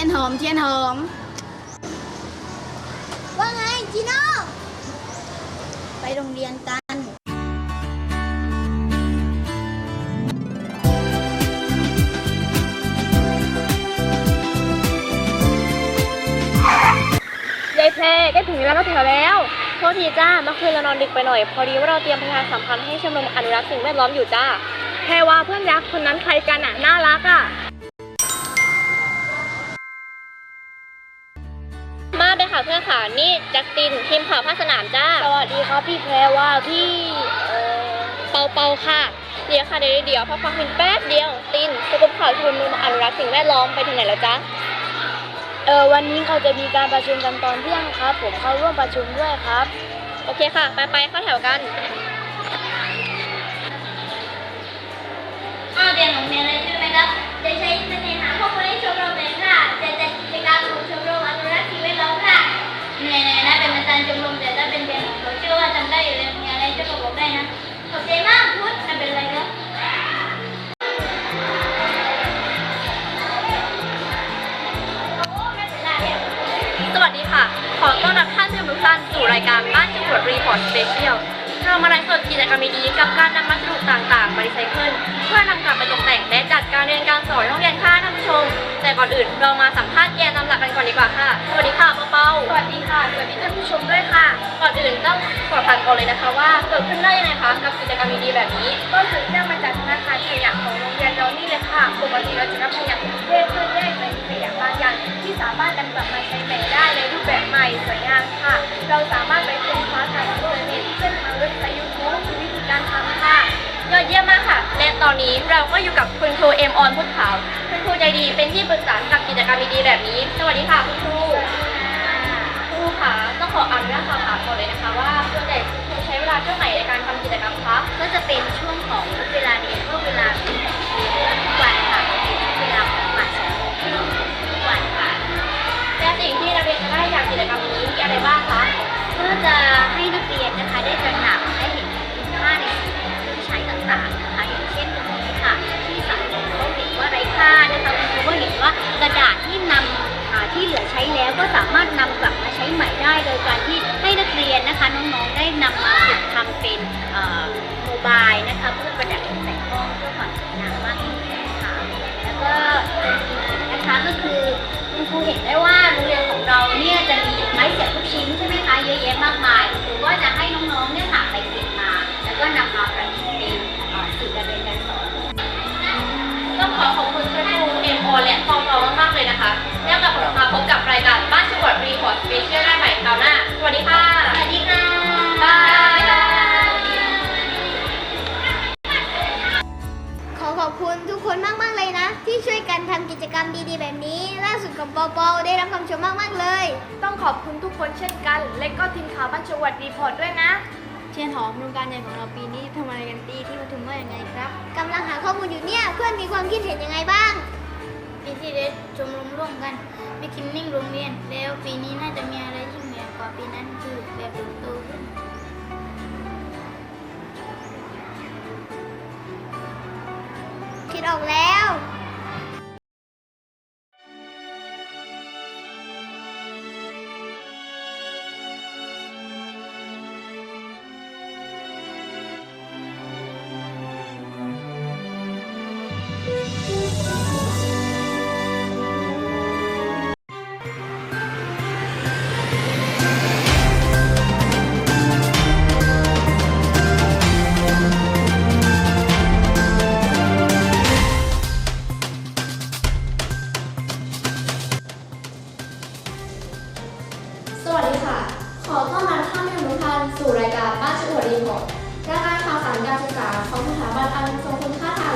ยนหอมเทียนหอม ว่าไงจีโน่ไปโรงเรียนกันยายแพรใกล้ถึงเวลาเข้าแถวแล้ว โทษทีจ้าเมื่อคืนเรานอนดึกไปหน่อย พอดีว่าเราเตรียมประชาสัมพันธ์ให้ชมรมอนุรักษ์สิ่งแวดล้อมอยู่จ้าแพรว่าเพื่อนยักษ์คนนั้นใครกันอะ น่ารักอะ ค่ะเพื่อนค่ะนี่จัสตินทีมข่าวภาคสนามจ้า สวัสดีครับพี่แพรว่าพี่เออเปาเปาค่ะ เดี๋ยวค่ะเดี๋ยวเดี๋ยวพอฟังเพลงแป๊บเดียว ตินสกุปข่าวชมรมอนุรักษ์สิ่งแวดล้อมไปถึงไหนแล้วจ๊ะเออวันนี้เขาจะมีการประชุมกันตอนเที่ยงครับ ผมเข้าร่วมประชุมด้วยครับ โอเคค่ะ ไปไปเข้าแถวกัน เรามาไลฟ์สดกิจกรรมดีๆกับการนำวัสดุต่างๆมารีไซเคิลเพื่อนำกลับไปตกแต่งและจัดการเรียนการสอนห้องเรียนค่ะท่านผู้ชม แต่ก่อนอื่นเรามาสัมภาษณ์แกนนำหลักกันก่อนดีกว่าค่ะสวัสดีค่ะเปาเปาสวัสดีค่ะสวัสดีท่านผู้ชมด้วยค่ะก่อนอื่นต้องสอบถามก่อนเลยนะคะ ว่าเกิดขึ้นได้ยังไงคะกับกิจกรรมดีๆแบบนี้ก็สืบเนื่องมาจากธนาคารขยะของโรงเรียนเรานี่เลยค่ะปกติเราจะรับขยะประเภทเพื่อแยกเป็นขยะบางอย่างที่สามารถนำกลับมาใช้ใหม่ได้ในรูปแบบใหม่สวยงามค่ะ เราสามารถไปค้นคว้าจาก อเยี่ยมมากค่ะ และตอนนี้เราก็อยู่กับคุณครูเอ็มออนพุทธขาว คุณครูใจดีเป็นที่ปรึกษากับกิจกรรมดีๆแบบนี้ สวัสดีค่ะคุณครูครูค่ะต้องขออนุญาตสอบถามก่อนเลยนะคะ ว่าส่วนใหญ่คุณครูใช้เวลาเท่าไหร่ในการทำกิจกรรมคะก็จะเป็นช่วงของเวลาเรียนก็เวลาเรียนทุกวัน ก็สามารถนำกลับมาใช้ใหม่ได้โดยการที่ให้นักเรียนนะคะน้องๆได้นำมาฝึกทำเป็นโมบายนะคะเพื่อประดับตกแต่งห้องเพื่อความสวยงามมากขึ้นค่ะแล้วก็นอีกนะคะก็คือคุณครูเห็นได้ว่าโรงเรียนของเราเนี่ยจะมีไม้เสียบทุกชิ้นใช่ไหมคะเยอะแยะมากมาย คุณทุกคนเช่นกัน และก็ทีมข่าวบ้านจังหวัดรีพอร์ตด้วยนะเทียนหอมโครงการใหญ่ของเราปีนี้ทำอะไรกันดีที่ปทุมว่าอย่างไงครับกำลังหาข้อมูลอยู่เนี่ยเพื่อนมีความคิดเห็นยังไงบ้างปีที่แล้วชมรมร่วมกันไม่คินนิ่งโรงเรียน แล้วปีนี้น่าจะมีอะไรยิ่งใหญ่กว่าปีนั้นคือแบบโตขึ้นคิดออกแล้ว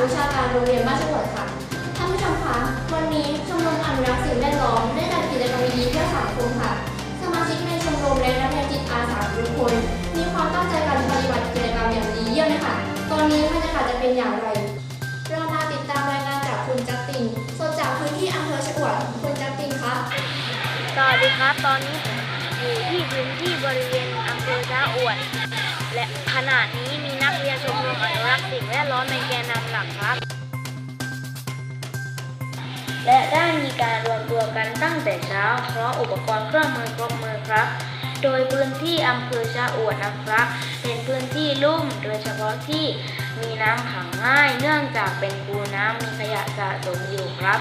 วิชาการโรงเรียนบ้านชอวดค่ะ ท่านผู้ชมคะ วันนี้ชมรมอนุรักษ์สิ่งแวดล้อมได้จัดกิจกรรมดีๆเพื่อสังคมค่ะ สมาชิกในชมรมและนักเรียนจิตอาสาทุกคน มีความตั้งใจการปฏิบัติกิจกรรมอย่างดีเยี่ยมเลยค่ะ ตอนนี้บรรยากาศจะเป็นอย่างไร เรามาติดตามรายงานจากคุณจัสตินสดจากพื้นที่อำเภอชวดคุณจัสตินคะสวัสดีครับ ตอนนี้ผมอยู่ที่พื้นที่บริเวณอำเภอช้าอวดและขณะนี้มีนักเรียนชมรมอนุรักษ์สิ่งแวดล้อมในแกนนำ หลักครับและได้มีการรวมตัวกันตั้งแต่เช้า เพราะอุปกรณ์เครื่องมือครบมือครับ โดยพื้นที่อำเภอชะอวดนะครับ เป็นพื้นที่ลุ่มโดยเฉพาะที่มีน้ำขังง่าย เนื่องจากเป็นคูน้ำมีขยะสะสมอยู่ครับ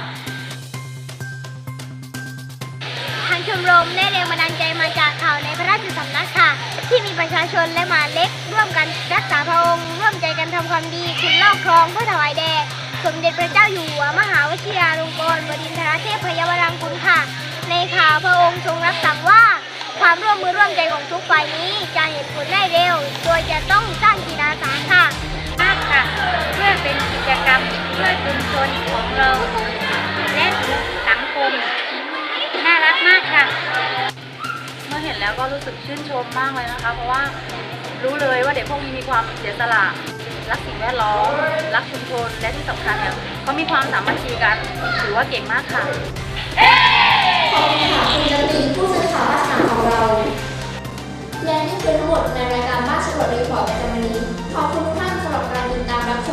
ทางชมรมได้แรงบันดาลใจมาจากข่าวในพระราชสำนักค่ะ ที่มีประชาชนและหมา ทำความดีขุดลอกคลองเพื่อถวายแด่สมเด็จพระเจ้าอยู่หัวมหาวชิราลงกรณบดินทรเทพพยวรังกุลค่ะ ในข่าวพระองค์ทรงรับสั่งว่า ความร่วมมือร่วมใจของทุกฝ่ายนี้จะเห็นผลได้เร็ว โดยจะต้องสร้างจิตอาสาค่ะมากค่ะ เพื่อเป็นกิจกรรมเพื่อชุมชนของเรา และสังคม น่ารักมากค่ะ เมื่อเห็นแล้วก็รู้สึกชื่นชมมากเลยนะคะ เพราะว่ารู้เลยว่าเด็กพวกนี้มีความเสียสละ รักสิ่งแวดล้อม รักชุมชน และที่สำคัญเนี่ยเขามีความสามัคคีกัน ถือว่าเก่งมากค่ะ ขอบคุณค่ะคุณจตีผู้สื่อข่าวราชการของเรา และนี่คือทั้งหมดในรายการบ้านฉลวดรีพอร์ตประจำวันนี้ ขอบคุณทุกท่านสำหรับการติดตามรับชม